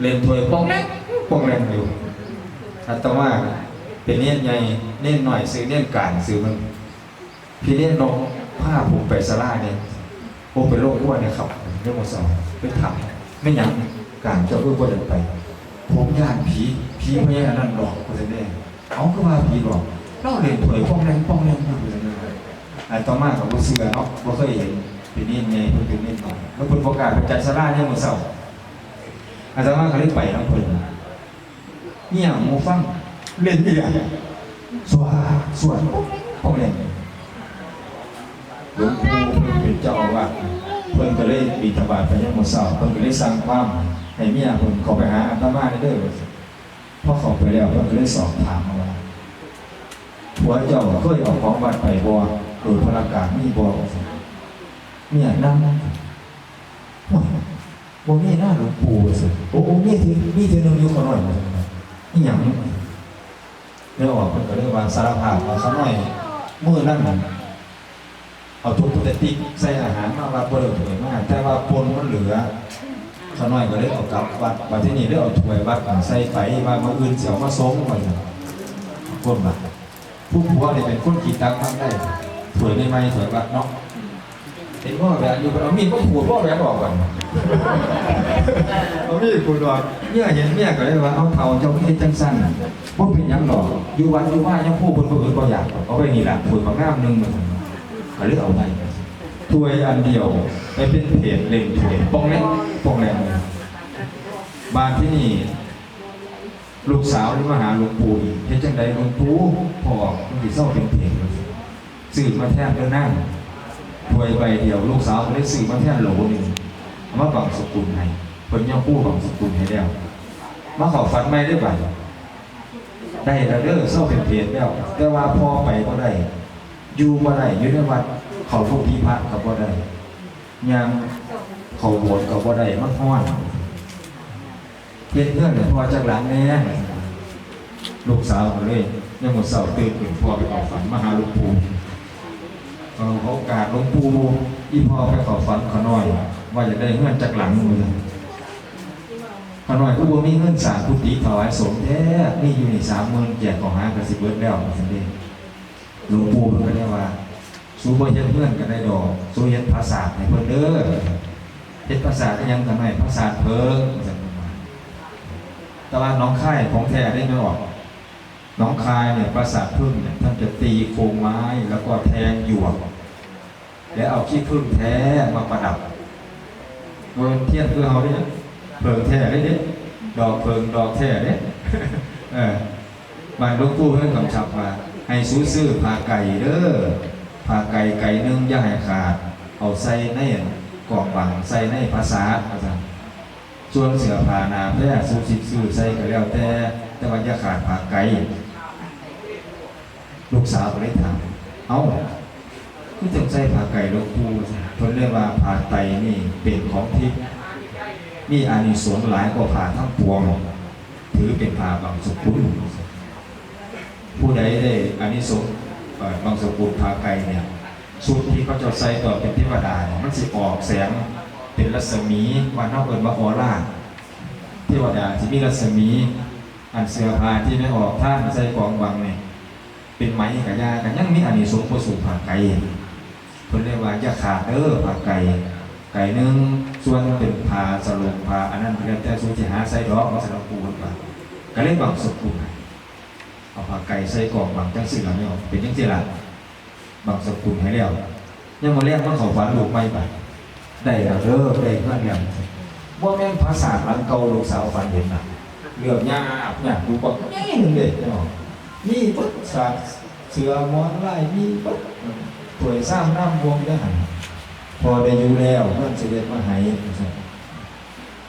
เล่นถวยป้องแรงป้องแรงอยู่อาตมาเป็นเนียนใหญ่เนียนหน่อยซื้อเนียนกลางซื้อมันพี่เนียนนกผ้าผมไปสลาเนี่ยโอ้เป็นโรคอ้วนเนี่ยครับเรื่องมาสองไปทำไม่หยังกลางเจ้าเพื่อบ่เดินไป ผมย่านผีผีพญานั่นหลอกกูจะได้เอาก็ว่าผีหลอกเล่าเล่นถวยป้องแรงป้องแรงมากกูจะได้อันต่อมากับผู้เสือเนาะบ่เคยเห็นเป็นเนียนใหญ่เพิ่นเป็นเนียนน้อยแล้วเพิ่นประกาศไปจัดสลาเนี่ยมื้อเช้า อาจารย์ว่าเขาเล่นไปน้ำเพลินเนี่ยหมูฟังเล่นนี่แหละสวาสวดพ่อเล่นหลวงปู่เพิ่นเป็นเจ้าอาวาเพิ่นก็เลยบิณฑบาตไปยังหมดเสาเพิ่นก็เลยสั่งความให้เมียเพิ่นเขาไปหาอาตมาได้เด้อพอเขาไปแล้วเพิ่นก็เลยสอบถามมาว่าผัวเจ้าเคยเออกของวัดไปบ่โดยพระการมีบ่เมียนั่ง บ่มีหน้าหลวงปู่สิโอ้โอ้มีที่มีที่นึงอยู่ขอหน่อยมานี่หยังเรื่องออกเพิ่นก็เรียกว่าสารภาพว่าเขาหน่อยมื้อนั้นเอาทุกปกติกใส่อาหารมาวัดบ่ได้ถวยมากแต่ว่าปนมันเหลือเขาหน่อยก็เลยเอากลับวัดวัดที่นี่ได้เอาถ้วยวัดใส่ไปว่ามื้ออื่นสิเอามาส่งว่าซั่นคนว่าผู้ผัวเนี่ยเป็นคนขี้ตักทำได้ถ้วยใหม่ถ้วยวัดเนาะ เห็นว่าแบบอยู่เอามีดก็ขูดว่าแบบออกก่อนเอามีกูดอกเมียเห็นเมียก็เลยว่าเอาเท่าเจ้าพี่จังสั้นบ่เป็นหยังดอกอยู่วัดอยู่ว่ายังผู้คนผู้อื่นบ่อยากเอาไว้นี่ล่ะถวยบางน้ำหนึงมันก็เลยเอาไปถ้วยอันเดียวไปเป็นเพจเล่นถ้วยป้องเล็กป้องแรงเลยบ้านที่นี่ลูกสาวที่มาหาหลวงปู่อีกเฮ็ดจังไดหลวงปู่พ่อมันสิเศร้าเป็นเพจเลยซื้อมาแทนเด้อนั่ง ถวยใบเดียวลูกสาวก็เลยซื้อมาแท่นโหลหนึงเอามาบังสกุลให้เพิ่นยังกู้บังสกุลให้แล้วมาขอฝันไม่ได้บัดได้แล้วเด้อเศร้าเป็นเพจแล้ว แต่ว่าพอไปบ่ได้ อยู่บ่ได้อยู่ในวัดเขาทุกที่พระก็บ่ได้ยังเขาโบสถ์ก็บ่ได้มันฮ้อนเฮ็ดเพื่อนเนี่ยพอจากหลังแน่ลูกสาวก็เลยยังหมดเสาร์ตื่นขึ้นพ่อไปออกฝันมาหาลวงปู่ เอาโอกาสหลวงปู่อีพ่อไปขอฝันขอหน่อย ว่าจะได้เงินจากหลังมือขอหน่อยก็บ่มีเงินสร้างกุฏิถวายสงฆ์แท้นี่อยู่ในสามหมื่นแจกของหากระสิบเบิดแล้วสันเดหลวงปู่เพิ่นก็ได้ว่าสู้บ่เฮ็ดเพื่อนกันได้ดอกสู้เฮ็ดภาษาให้เพิ่นเด้อเฮ็ดภาษาก็ยังทำให้ภาษาเพิ่งว่าซั่นนว่าแต่ว่าน้องค่ายของแท้ได้ไม่ออก น้องคายเนี่ยปราสาทพึ่งเนี่ยท่านจะตีโครงไม้แล้วก็แทงหยวกแล้วเอาขี้พึ่งแท้มาประดับเงินเทียนคือเอาเนี่ยเพิงแท้ได้เด้ดอกเพิงดอกแท้เด้เออบานลูกปู่เพิ่นกำชับว่าให้ซื้อซื้อผ่าไก่เด้อผ่าไก่ไก่หนึงอย่าให้ขาด เอาใส่ในกล่องบังใส่ในภาษาอาจารย์ส่วนเสือผ่านาแพร่ซื้อสิซื้อใส่ก็แล้วแต่แต่ว่าย่าขาดผ่าไก่ ลูกสาวก็เลยถามเอ้าคือจังใส่ผ่าไก่หลวงปู่เพิ่นเรียกว่าผ่าไตนี่เป็นของทิพย์มีอานิสงส์หลายกว่าผ่าทั้งปวงถือเป็นผ่าบางสกุลผู้ใดได้อานิสงส์บางสกุลผ่าไก่เนี่ยชุดที่เขาจะใส่ต่อเป็นเทวดาเนี่ยมันสิออกแสงเป็นรัศมีว่าเฮาเอิ้นว่าออร่าเทวดาที่มีรัศมี อันเสื้อผ้าที่ไม่ออกท่านใส่กองบังเนี่ย เป็นไหมกับยากันยังมีอันนี้สงส์ประสูผ่าไก่เพิ่นเรียกว่าจะขาดเด้อผ่าไก่ไก่หนึงส่วนเป็นผ่าสลงผ่าอันนั้นเรียกแต่สูจิหาใส่ดอกมาสำหรับปูนว่าก็เลยบังสกุลเอาผ่าไก่ใส่กล่องบังจังสิล่ะเนี่ยเป็นจังสิล่ะบังสกุลให้แล้วยังมาเรียกว่าเขาฝันลูกไม่ไปได้แล้วเด้อได้เพื่อนแล้วว่าแม่นภาษาหลังเก่าลูกสาวฝันเห็นน่ะเรื่องยากยากดูก่อนแง่หนึ่งเด็ดเนาะ มีปึ๊บสาดเสือมอนไล่มีปึ๊บถวยสร้างน้ำวงได้หันพอได้อยู่แล้วเพื่อนเสด็จมาให้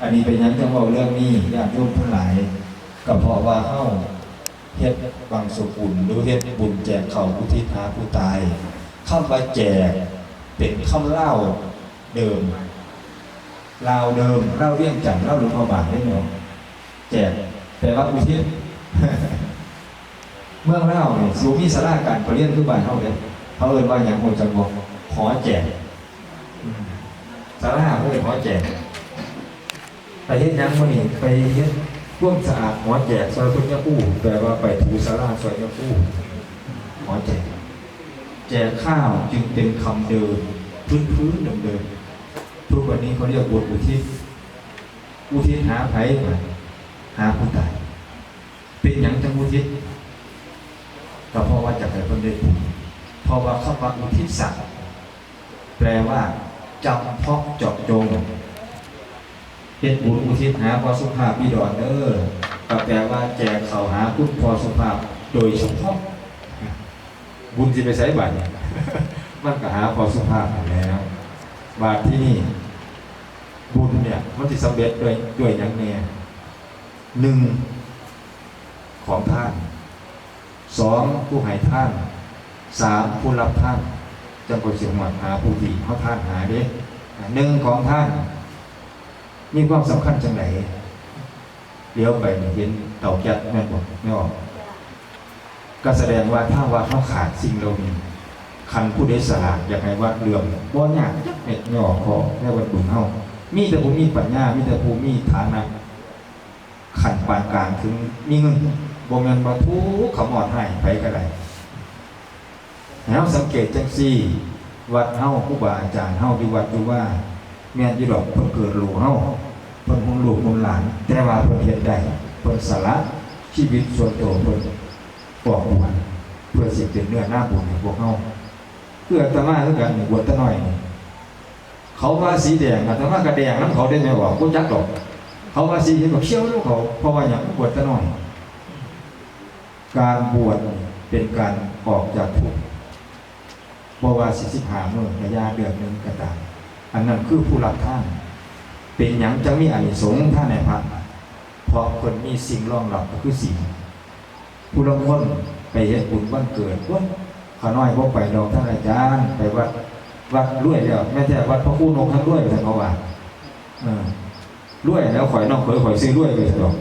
อันนี้เป็นยังจังเว่าเรื่องนี้ญาติโยมทั้งหลายก็เพราะว่าเฮาเฮ็ดบางสกุลหรือเฮ็ดบุญแจกเขาผู้ที่หาผู้ตายคำว่าแจกเป็นคำเล่าเดิมลาวเดิมเล่าเรียงจันทร์เล่าหลวงพ่อบาทได้เนาะแจกแต่ว่าอุทิศ เมืองเล่าเนี่ยสูมีสาราการประเรียนทุกบ้านเท่าเลยเขาเอ่ยว่าอย่างคนจังบอกขอแจกสาราเขาเลยขอแจกไปเฮ็ดยังมื้อนี้ไปเฮ็ดร่วมสะอาดหมอแจกซอยพุทธยาคู่แปลว่าไปถูศาลาซอยยาคู่หมอแจกแจกข้าวจึงเป็นคำเดิมพื้นพื้นเดิมเดิมทุกวันนี้เขาเรียกบทอุทิศอุทิศหาไผ่หาผู้ตายเป็นอย่างจังอุทิศ ว่าจากไหนคนได้บุญเพราะว่าคำว่าอุทิศสัตว์แปลว่าจำเพาะเจาะจงเฮ็ดบุญอุทิศหาพอสุภาพพี่ดอนเด้อก็แปลว่าแจกเขาหาคุณพอสุภาพโดยเฉพาะบุญที่ไปใช้บาทเนี่ยมันก็หาพอสุภาพอยู่แล้ว บาทที่นี่ บุญเนี่ยมันจะสำเร็จด้วยด้วยอย่างแน่หนึ่งของท่าน สองผู้ให้ท่านสามผู้รับท่านจำเป็นเสียงหวัดหาผู้ที่เขาท่านหาเด้หนึ่งของท่าน มีความสำคัญจังไหนเลี้ยวไปเห็นเต่าแก๊สแม่นบอกไม่ออกก็แสดงว่าถ้าว่าเขาขาดสิ่งเหล่านี้คันผู้ใดสละอยากให้วัดเลื่อมบ่ยากจักเม็ดย่อขอแค่วัดบุญเฮามีแต่ผู้มีปัญญา มีแต่ผู้มีฐานะขันปานกลางถึงมีเงิน บ่แม่นว่าทุกขมอดให้ไปก็ได้แล้วสังเกตจังซี่ วัดเฮาครูบาอาจารย์เฮาอยู่วัดอยู่ว่า แม่นอยู่ดอกเพิ่นเกิดรู้เฮาเพิ่นหุ่นลูกหุ่นหลาน แต่ว่าเพิ่นเฮ็ดได้เพิ่นสละชีวิตส่วนตัวเพิ่นบอกบวชเพื่อสิเป็นเนื้อหน้าบุญให้พวกเขาเพื่ออาตมาคือกันบวชตะหน่อยเขาว่าสีแดงอาตมากระแดงน้ำเขาได้ไมว่ากูจักดอก เขาว่าสีเขียวก็เขียวน้ำเขาเพราะว่าอย่างบวชตะหน่อย การบวชเป็นการออกจากทุกข์เพราะว่าสิสิหาเมื่อระยะเดือนหนึ่งก็ตามอันนั้นคือผู้รับท่าน เป็นอย่างจะมีอานิสงส์ท่านในพระเพราะคนมีสิ่งรองรับก็คือสิ่งผู้ลางคนไปเฮ็ดบุญวันเกิดพุ่นขาน้อยพวกไปดอกท่านอาจารย์ไปวัดวัดรวยแล้วแม้แต่วัดพระคู่นกท่านรวยไปท่านเขาว่าเออรวยแล้วข่อยน้องเคยข่อยซื้อรวยไปดอก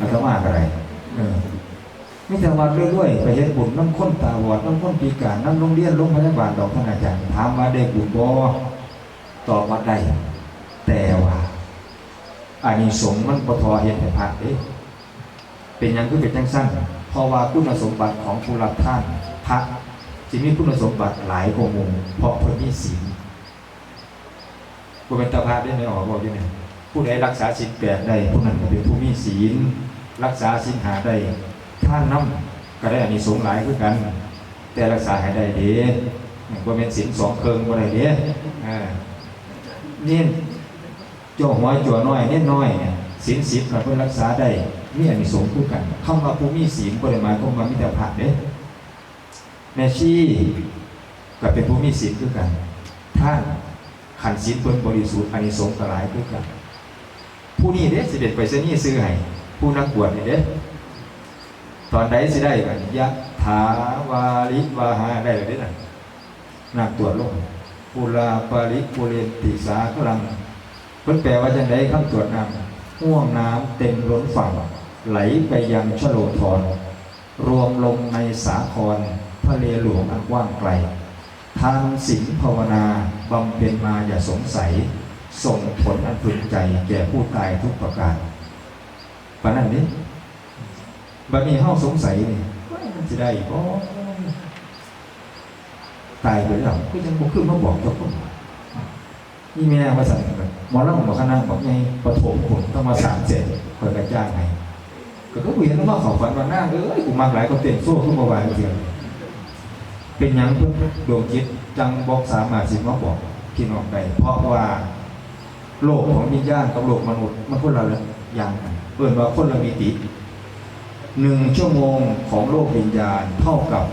อาตมาอะไรเออ ไม่แต่วัดรวยๆไปเฮ็ดบุญน้ำข้นตาบอดน้ำข้นปีการน้ำโรงเรียนโรงพยาบาลดอกท่านอาจารย์ถามว่าได้บุญบ่ตอบว่าได้แต่ว่าอานิสงส์มันปทอเฮ็ดให้พระเด้เป็นยังคือเป็นจังสั้นเพราะว่าคุณสมบัติของผู้รับท่านพระจะมีคุณสมบัติหลายกว่าหมู่เพราะเพิ่นมีศีลผู้เป็นตาพระได้ไหมออกบอกยู่เนี่ยผู้ใดรักษาศีลแปดได้ผู้นั้นเป็นผู้มีศีลรักษาศีลหาได้ ท่านน้ำก็ได้อานิสงส์หลายคือกัน แต่รักษาให้ได้ด้บ่เป็นศีลสองเคิงบ่ได้เด้เนี่ยเจ้าหัวจัวน้อยเน้นน้อยเนี่ยศีลสิบเพิ่นรักษาได้มีอานิสงส์คู่กันคำว่าผู้มีศีลบ่ได้หมายความว่ามีแต่พระเด้แม่ชีก็เป็นผู้มีศีลคือกันท่านขันศีลเพิ่นบริสุทธิ์อานิสงส์ก็หลายคือกันผู้นี้เด้สิเด็ดไปซะนี่ซื้อให้ผู้นักบวชนี่เด้ ตอนใดสิได้กันยะถาวาลิวาหาได้เลยเด้น่ะนักตรวจลงปุราปาริปุเรนติสาคลังเพิ่นแปลว่าจังไดคำตรวจนำห่วงน้ำเต็มล้นฝั่ง ไหลไปยังชโลธรรวมลงในสาครทะเลหลวงอันกว้างไกล ทานศีลภาวนาบำเพ็ญมาอย่าสงสัย ส่งผลอันพึงใจแก่ผู้ตายทุกประการปานนั้นนี้ บัดนี้เฮาสงสัยนี่ว่ามันสิได้บ่ตายไปแล้วก็ยังบ่ขึ้นมาบอกเจ้าคนนี่แม่ว่าสั่นกันหมอลำบอกคณะบอกไงปฐมผมต้องมาสามเจ็ดคอยกระจ้างไงก็ก็เวียนมาเขาฝันวันหน้าเอ้ยกูมาหลายก็เต้นโซ่ขึ้นมาไหวเดียวเป็นหยังเพิ่นดวงจิตจังบอกสามารถสิมาบอกกินออกไปเพราะว่า โลกของวิญญาณกับโลกมนุษย์มันคนละอย่างกันเปิดว่าคนละมิติ หนึ่งชั่วโมงของโลกวิญญาณเท่ากับ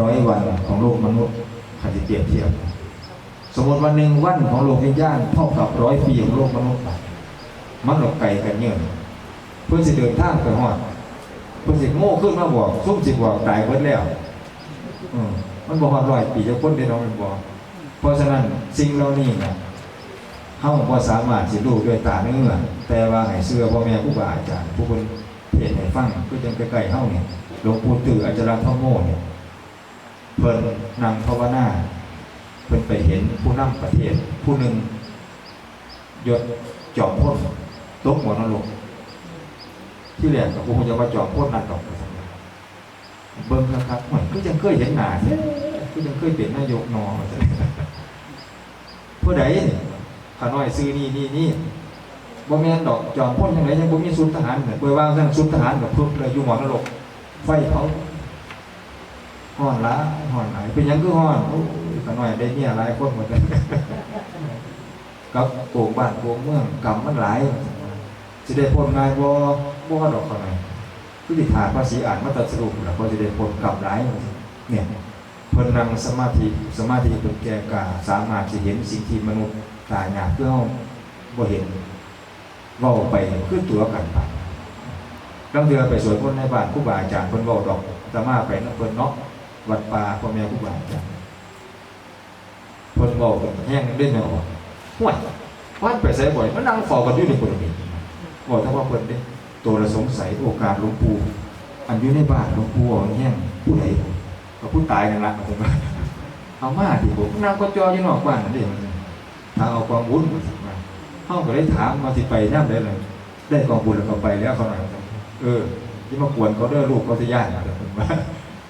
ร้อยวันของโลกมนุษย์ใครจะเปรียบเทียบ สมมติวันหนึ่งวันของโลกวิญญาณเท่ากับร้อยปีของโลกมนุษย์มันหลบไกลกันเยอะเพื่อจะเดินทางไปหอดเพื่อสิโง่ขึ้นมาบอกซุ่มสิบอกตายเพิ่นแล้วอมมันบอกว่าร้อยปีจะพ้นได้น้องมันบอกเพราะฉะนั้นสิ่งเหล่านี้นะ เฮาบ่สามารถสิรู้ด้วยตาเนื้อแต่ว่าให้เชื่อพ่อแม่ครูบาอาจารย์ผู้เพิ่นเทศให้ฟังคือจังใกล้ๆเฮาเนี่ยหลวงปู่ตื่ออาจารย์พ่อโง่เนี่ยเพิ่นนั่งภาวนาเพิ่นไปเห็นผู้นำประเทศ ผู้หนึ่งยศจอมพ่นตกหมดนรกที่แรกกับผมจะว่าจอมพ่นนั่นดอกเบิ้งนะครับเหมือนก็ยังเคยเห็นหน้าเนี่ยก็ยังเคยเป็นนายกนอมาจังผู้ใด ขาน้อยซื้อนี่นี่นี่บ่แม่นดอกจอมพ่นยังไงยังบ่มีศูนทหารเนี่ยเปิดว่างซั่นศูนทหารกับทุบเลยอยู่หมอนรกไฟเขาห่อนละห่อนไหนเป็นยังคือห่อนอ้ยขาน้อยได้เนี่ยหลายคนหมดเลยกับโป่งบ้านโป่งเมืองกรรมมันหลายสิได้พ้นง่ายบ่บ่ดอกเขาไหนคือสิถาภาษีอ่านมาตัดสรุปแล้วก็สิได้พ้นกรรมหลายเนี่ยเพิ่นนั่งสมาธิสมาธิเป็นแก่กาสามารถสิเห็นสิ่งที่มนุษย์ ตาหยาเพื่อเฮาบ่เห็นเว้าไปคือตัวกันไปบางเดือไปสวดมนในบ้านครูบาอาจารย์เพิ่นเว้าดอกอามาไปนำเพิ่นเนาะวัดป่าพ่อแม่ครูบาอาจารย์เพิ่นเว้ากันแห้งเล่นไม่ออกห่วยว่านไปใส่บ่อยมันนั่งฟอกันอยู่ในบริเวณบอกถ้าว่าเพิ่นเด้ตัวละสงสัยโอกาสหลวงปู่อันอยู่ในบ้านหลวงปู่แห้งผู้ใดก็ผู้ตายนั่นละผมาเอามาดิผมนั่งก็จออยู่นอกบ้านนั่นเอง ถ้าเอากองบุญมาสิมาเฮาก็ได้ถามมาสิไปย่ำได้เลยได้กองบุญแล้วก็ไปแล้วเขาหน่อยเออที่มากวนเขาเด้อลูกเขาจะยานนะผมว่า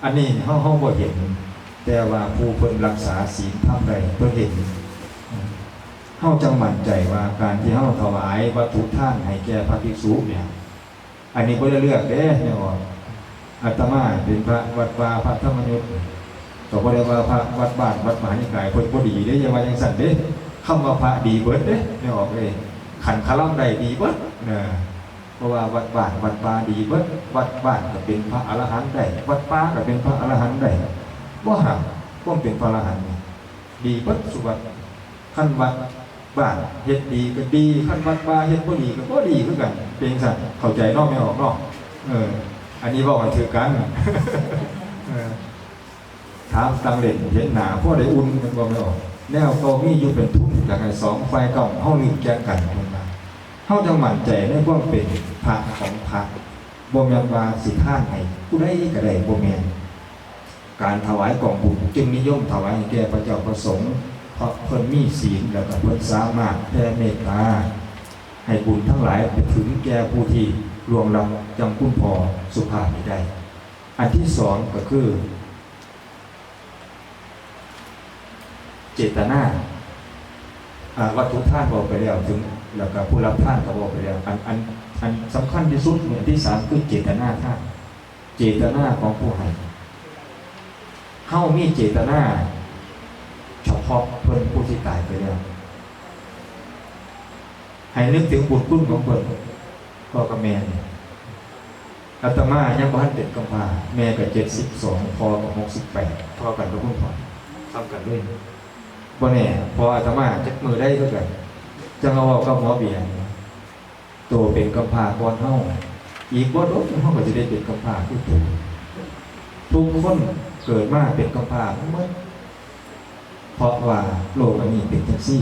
อันนี้เฮาเฮาบ่เห็น แต่ว่าผู้เพิ่นรักษาศีลทำใดเพิ่นเห็นเฮาจังหมั่นใจว่าการที่เฮาถวายวัตถุท่านให้แก่พระภิกษุเนี่ย อันนี้บ่ได้เลือกเด้เนี่ยว่าอาตมาเป็นพระวัดวาพระธรรมยุทธ์ก็บ่ได้ว่าพระวัดบ้านวัดมหานิกายเพิ่นบ่ดีเด้ย่าว่าจังซั่นเด้ คำว่าพระดีเบิดเด้เนี่ยออกเลยขันคลัมใดดีเบิดเน่ะเพราะว่าวัดบ้านวัดป่าดีเบิดวัดบ้านก็เป็นพระอรหันต์ได้วัดป่าก็เป็นพระอรหันต์ได้บ่ห่างควาเป็นพระอรหันต์นี่ดีเบิดสุวัดขั้นวัดบ้านเฮ็ดดีก็ดีขั้นวัดป่าเฮ็ดบ่ดีก็บ่ดีคือกัน เป็นสั่นเข้าใจนอกไม่ออกเนอกเออ อันนี้บอกให้ถือกันถามตังเล่นเห็นหนาพ่อได้อุ่นมันบ่ไม่ออก แนวโตมีอยู่เป็นทุ่นอยากให้สองไฟเก่าเฮาลืมแก้กันลงมาเฮาจังหมั่นใจในความเป็นพระของพระบ่แม่นว่าสิท่านให้ผู้ใดก็ได้บ่แม่นการถวายกองบุญจึงนิยมถวายแก่พระเจ้าประสงค์เพราะเพิ่นมีศีลแล้วก็เพิ่นสามารถแผ่เมตตาให้บุญทั้งหลายไปถึงแก่ผู้ที่ล่วงลับจำคุณพอสุภาพไม่ได้ อันที่สองก็คือ เจตนาวัตถุท่านบอกไปแล้วถึงแล้วก็ผู้รับท่านก็บอกไปแล้วอันอันอันสำคัญที่สุดเนี่ยที่สามคือเจตนาท่านเจตนาของผู้ให้เฮามีเจตนาเฉพาะเพิ่นผู้ที่ตายไปแล้วให้นึกถึงบุญคุณของเพิ่นพ่อกับแม่นอาตมายังบ้านเด็กกำพาแม่ก็เจ็ดสิบสองพ่อก็หกสิบแปดพ่อกันกับคุณพ่อทำกันด้วย บ่แน่พออาตมาจักมือได้เท่ากันจังเอาเว้ากับหมอเบียร์โตเป็นกำพาก่อนเฮาอีกบ่ดกเฮาก็จะได้เป็นกำพาคือตัวทุกคนเกิดมาเป็นกำพร้าหมดเพราะว่าโลกอันนี้เป็นจังซี่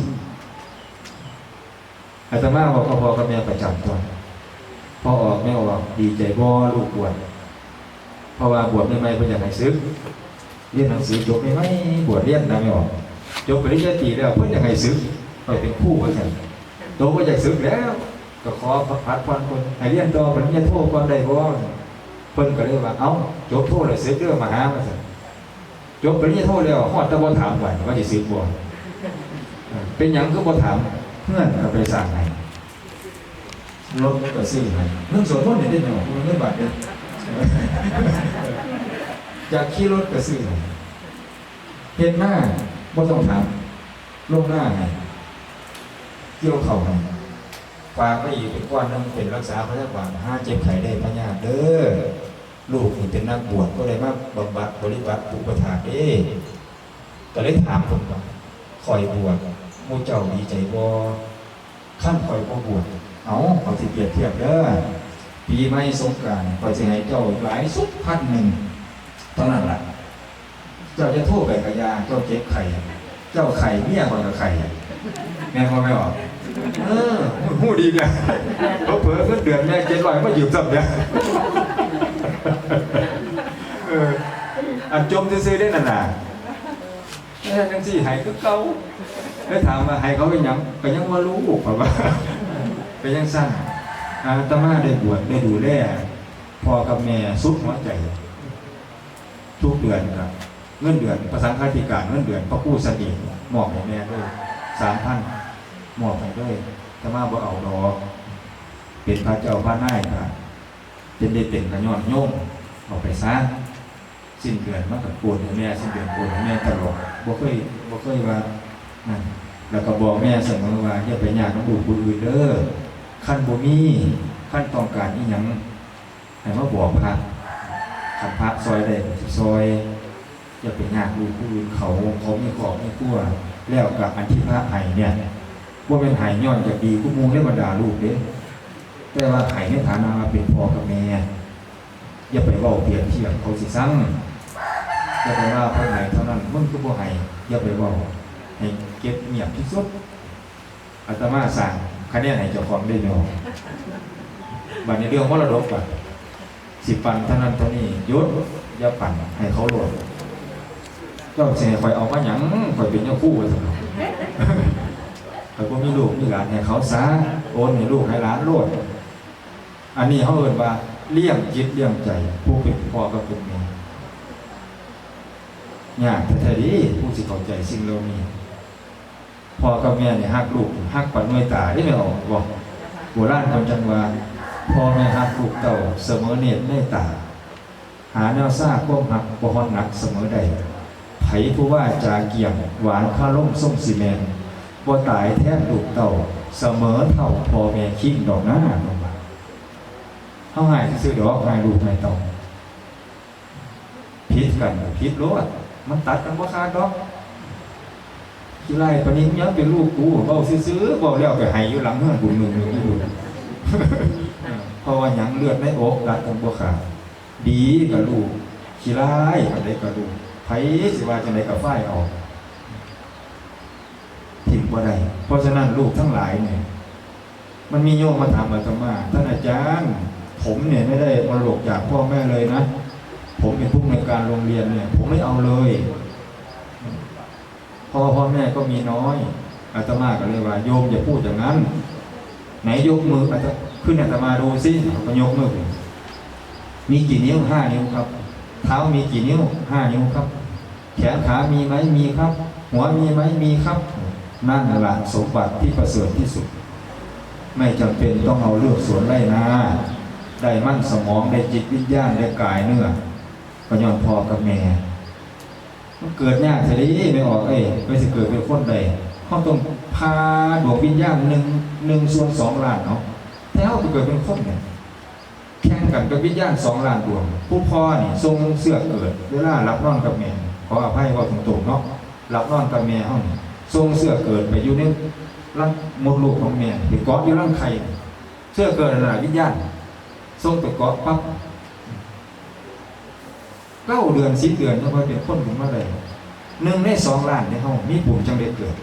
อาตมาบอกกับพ่อกับแม่ประจำตัวพอออกแม่ออกดีใจบ่ลูกบวชเพราะว่าบวชไม่ไม่เพิ่นอยากให้ซึกเรียนหนังสือจบไม่ไม่บวชเรียนนะไม่ออก จบปริญญาตรีแล้วเพิ่นอยากให้ซึกไปเป็นผู้ว่าซั่นโตก็อยากซึกแล้ว ก็ขอพัดพรคนให้เรียนต่อปริญญาโทก่อนได้บ่เพิ่นก็เลยว่าเอ้าจบโทแล้วซึกเด้อมาหาว่าซั่นจบปริญญาโทแล้วฮอดตะบ่ถามว่าว่าสิซื้อบ่เออเป็นหยังคือบ่ถามเพื่อนก็ไปสร้างให้รถก็ซื้อให้เงินสดทนนี่ได้เนาะเงินบาทเด้ออยากขี่รถก็ซื้อให้เฮ็ดหน้า บ่ต้องถามลงหน้าให้เกี่ยวเข้าให้ฝากไปอีกเป็นก้อนหนึงเป็นรักษาพยาบาลหาเจ็บไข้ได้พญาเด้อลูกนี่เป็นนักบวชก็เลยมาบำบัดบริบัติอุปถาเด้ก็เลยถามผมว่าคอยบวชมูเจ้าดีใจบ่ขั้นคอยบ่บวชเอาเอาสิเปรียบเทียบเด้อปีใหม่สงกานต์คอยสิให้เจ้าหลายสุดพันหนึ่งเท่านั้นล่ะ เจ้าจะโทษไปกระยาเจ้าเจ็บไข่เจ้าไข่เมียคอยกับไข่แม่นบ่ไม่ออกเออหูดีเนี่ยเผลอๆเงินเดือนแม่เจ็ดร้อยมายืมซ้ำเนี่ยเอออันจมซื่อได้นั่นน่ะแม่จังสี่หายคือเก่าได้ถามว่าให้เขาเป็นยังก็ยังว่ารู้เพราะว่าก็ยังสั้นอาตมาได้บวชได้ดูแลพ่อกับแม่สุดหัวใจ ทุกเดือนครับ เงินเดือนประสังฆาธิการเงินเดือนพระผู้สนิทมอบให้แม่ด้วยสามพันมอบให้ด้วยอาตมาบ่เอาดอกเป็นพระเจ้าพระนายครับเป็นได้เป็นกระยอนโยมเอาไปซะสิ้นเดือนมันก็ปวดแม่สิ้นเดือนปวดแม่ตลอดบ่เคยบ่เคยว่านั่นแล้วก็บอกแม่เสมอว่าอย่าไปยากน้ำดูกผู้อื่นเด้อขั้นบ่มีขั้นต้องการอีหยังให้มาบอกพระขันพระซอยได้ซอย อย่าไปยากดูกผู้อื่นเขาเขามีขอบมีขั้วแล้วกับอันที่พระไห้เนี่ยว่าเป็นไห้ย้อนจากดีผู้มูได้บรรดาลูกเด้แต่ว่าไห้ในฐานะว่าเป็นพ่อกับแม่อย่าไปว่าเปรียบเทียบเขาสิสั่งอย่าไปว่าพระไห้เท่านั้นมึงคือบ่ไห้อย่าไปว่าให้เก็บเงียบที่สุดอาตมาสั่งคะแนนให้เจ้าของได้เนาะบัดนี้เรื่องมรดกอะสิปันเท่านั้นเท่านี้ยศอย่าปั่นให้เขาหลด เจ้าเสียคอยเอามาหยังคอยเป็นเจ้าคู่ไว้สำหรับคอยบ่มีลูกมีหลานให้เขาซะโอนให้ลูกให้หลานโลดอันนี้เขาเอ่นว่าเลี้ยงจิตเลี้ยงใจ ผู้เป็นพ่อกับเป็นแม่ยากแท้ๆดีผู้สิเข้าใจสิ่งเหล่านี้พ่อกับแม่เนี่ยฮักลูกฮักปันน้อยตาได้ไม่ออกบอกโบราณคนจังว่าพ่อแม่ฮักลูกเต่าเสมอเนตรในตา หาแนวซ่าก้มหักบ่ฮอนหนักเสมอใด ไผผู้ว่าจาเกี่ยงหวานข้าล่มส้มซีเมนบ่ตายแทบลูกเต่าเสมอเท่าพ่อแม่คิงดอกหน้าลงมาเขาหายซื้อดอกหายลูกหายเต่าพิษกันพิษรถมันตัดกันว่ขาดดอกกี่ไรปนนี้ยังเป็นลูกกูเบาซื้อๆเบาแล้วไปใหายอยู่หลังเฮือนบุญหนึ่งหนึ่งอยู่เพราะว่ายังเลือดในอกตัดกันบ่ขาดดีกับลูกขี้ไรายกับได้กับลูก ไผสิว่าจะได้กับฝ้ายออกถิ่มบ่ได้เพราะฉะนั้นลูกทั้งหลายเนี่ย มันมีโยมมาถามอาตมาท่านอาจารย์ ผมเนี่ยไม่ได้มรดกจากพ่อแม่เลยนะ ผมเป็นผู้ในการโรงเรียนเนี่ย ผมไม่เอาเลยพ่อพ่อแม่ก็มีน้อยอาตมาก็เลยว่า โยมอย่าพูดอย่างนั้น ไหนยกมืออาตขึ้นอาตมาดูสิก็ยกมือมีกี่นิ้วห้านิ้วครับ เท้ามีกี่นิ้วห้านิ้วครับ แขนขามีไหมมีครับ หัวมีไหมมีครับ นั่นแหละสมบัติที่ประเสริฐที่สุด ไม่จำเป็นต้องเอาเลือกสวนไร่นาได้มั่นสมองได้จิตวิญญาณได้กายเนื้อก็ย้อนพอกับแม่มันเกิดยากเสียไม่ออกเอ้ยไม่สิเกิดเป็นคนใดเขาต้องพาดวงวิญญาณหนึ่งหนึ่งส่วนสองล้านเนาะแต่เขาก็เกิดเป็นคนเนี่ย กันกับวิญญาณสองล้านดวง ผู้พ่อนี่ทรงเสื้อเกิด เวลารับนอนกับแม่ขออภัยว่าตรงๆเนาะรับนอนกับแม่เขานี่ทรงเสื้อเกิดไปอยู่ในร่างมดลูกของแม่ไปเกาะอยู่ร่างไข่เชื่อเกิดอะวิญญาณส่งไปเกาะปั๊บเก้าเดือนสิบเดือนจะพอเป็นคนถึงมาได้หนึ่งในสองล้านในห้องมีปุ่มจังเด็ดเกิด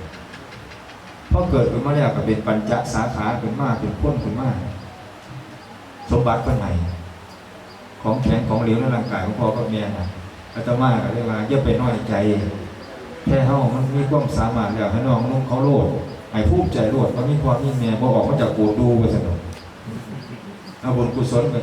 พอเกิดขึ้นมาแล้วก็เป็นปัญจสาขาขึ้นมาเป็นพ้นขึ้นมา สมบัติเป็นไหนของแข็งของเหลวในร่างกายของพ่อกับแม่นะอาตมาก็เรียกว่าอย่าไปน้อยใจ แค่เฮามันมีความสามารถแล้วให้น้องนุ่งเขาโลดให้ภูมิใจโลดว่ามีพ่อมีแม่บ่ออกมาจากโกรธดูไปสนุกเอาบุญกุศลไป